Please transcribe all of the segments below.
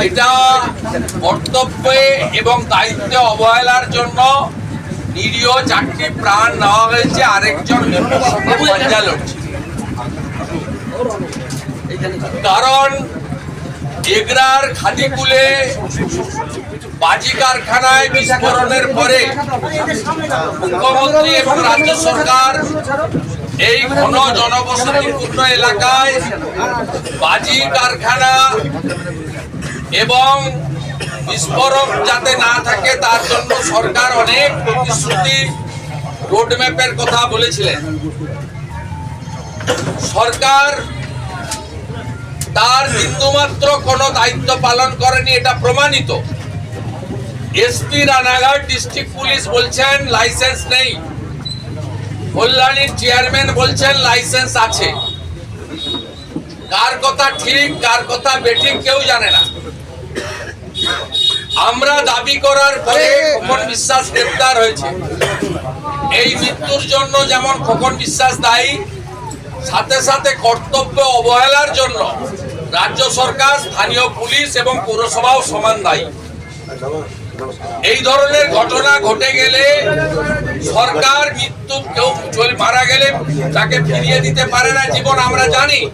এটা কর্তব্যে এবং দায়িত্বে অবহেলার জন্য নিরীহ চারটি প্রাণ নেওয়া হয়েছে, আরেকজন কারণ এগরার খাদিকুলে বাজি কারখানায় বিস্ফোরণের পরে মুখ্যমন্ত্রী এবং রাজ্য সরকার এই ঘন জনবসতিপূর্ণ এলাকায় বাজি কারখানা এবং বিস্ফোরক যাতে না থাকে, তার জন্য সরকার অনেক প্রতিশ্রুতি রোডম্যাপের কথা বলেছিলেন। সরকার তার বিন্দুমাত্র কোনো দায়িত্ব পালন করেনি, এটা প্রমাণিত। এসপি রানাঘাট ডিস্ট্রিক্ট পুলিশ বলছেন, লাইসেন্স নেই। কল্যাণীর চেয়ারম্যান বলছেন, লাইসেন্স আছে। কার কথা ঠিক, কার কথা বেঠিক কেউ জানে না। আমরা দাবি করার পরে খোকন বিশ্বাস গ্রেপ্তার হয়েছে। এই মৃত্যুর জন্য যেমন খোকন বিশ্বাস দায়ী সাথে সাথে কর্তব্য অবহেলার জন্য রাজ্য সরকার স্থানীয় পুলিশ এবং পৌরসভাও সমান দায়ী। এই ধরনের ঘটনা ঘটে গেলে সরকার মৃত্যু কেউ চল- মারা গেলে তাকে ফিরিয়ে দিতে পারে না জীবন আমরা জানি।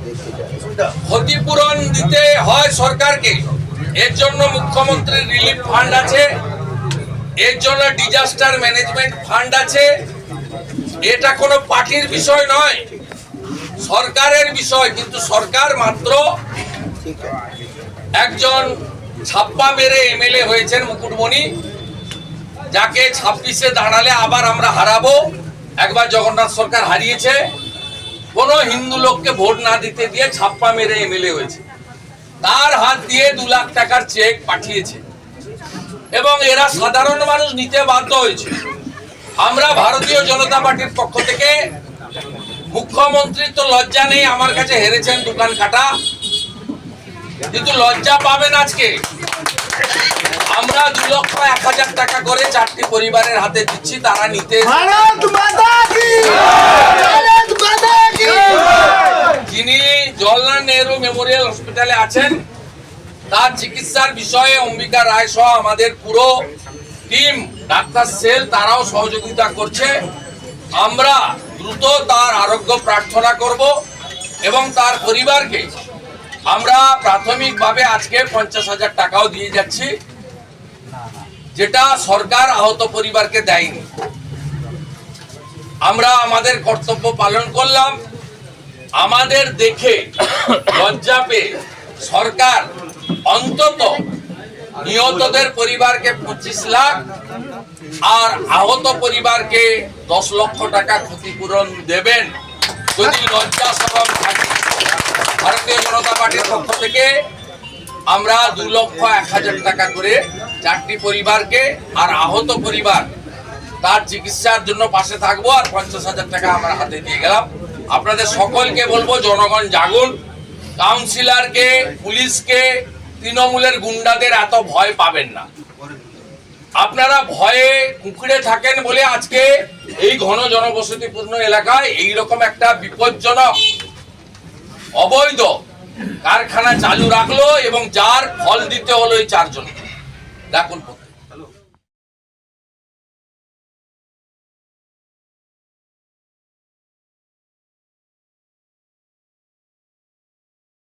ক্ষতিপূরণ দিতে হয় সরকারকে। এর জন্য মুখ্যমন্ত্রীর রিলিফ ফান্ড আছে, এর জন্য ডিজাস্টার ম্যানেজমেন্ট ফান্ড আছে। এটা কোনো পার্টির বিষয় নয়, সরকারের বিষয়, কিন্তু সরকার মাত্র একজন ছাপ্পা মেরে এমএলএ হয়েছেন মুকুটমণি, যাকে ছাব্বিশে দাঁড়ালে আবার আমরা হারাবো। একবার জগন্নাথ সরকার হারিয়েছে, কোনো হিন্দু লোককে ভোট না দিতে দিয়ে ছাপ্পা মেরে এমএলএ হয়েছে। তার হাত দিয়ে দু লাখ টাকার চেক পাঠিয়েছে। এবং এরা সাধারণ মানুষ নিতে বাধ্য হয়েছে। আমরা ভারতীয় জনতা পার্টির পক্ষ থেকে মুখ্যমন্ত্রীর তো লজ্জা নেই, আমার কাছে হেরেছেন দোকান কাটা কিন্তু লজ্জা পাবেন আজকে। আমরা দু লক্ষ এক হাজার টাকা করে চারটি পরিবারের হাতে দিচ্ছি, তারা নিতে হসপিটালে আছেন, তার চিকিৎসার বিষয়ে অম্বিকা রায় সহ আমাদের পুরো টিম, ডাক্তার সেল, তারাও সহযোগিতা করছে। আমরা দ্রুত তার আরোগ্য প্রার্থনা করব এবং তার পরিবারকে আমরা প্রাথমিকভাবে আজকে পঞ্চাশ হাজার টাকাও দিয়ে যাচ্ছি, যেটা সরকার আহত পরিবারকে দেয়নি। আমরা আমাদের কর্তব্য পালন করলাম। আমাদের দেখে লজ্জা পেয়ে সরকার অন্তত নিহতদের পরিবারকে পঁচিশ লাখ আর আহত পরিবারকে দশ লক্ষ টাকা ক্ষতিপূরণ দেবেন। যদি লজ্জা সরম থাকে, ভারতীয় জনতা পার্টির পক্ষ থেকে আমরা দু লক্ষ এক হাজার টাকা করে চারটি পরিবারকে আর আহত পরিবার তার চিকিৎসার জন্য পাশে থাকব আর পঞ্চাশ হাজার টাকা আমরা হাতে দিয়ে গেলাম। আপনাদের সকলকে বলব, জনগণ জাগুন। কাউন্সিলরকে, পুলিশকে, তৃণমূলের গুন্ডাদের এত ভয় পাবেন না। আপনারা ভয়ে কুকুরে থাকেন বলে আজকে এই ঘন জনবসতিপূর্ণ এলাকায় এই রকম একটা বিপজ্জনক, অবৈধ কারখানা চালু রাখল এবং যার ফল দিতে হলো এই চারজন ডাকুন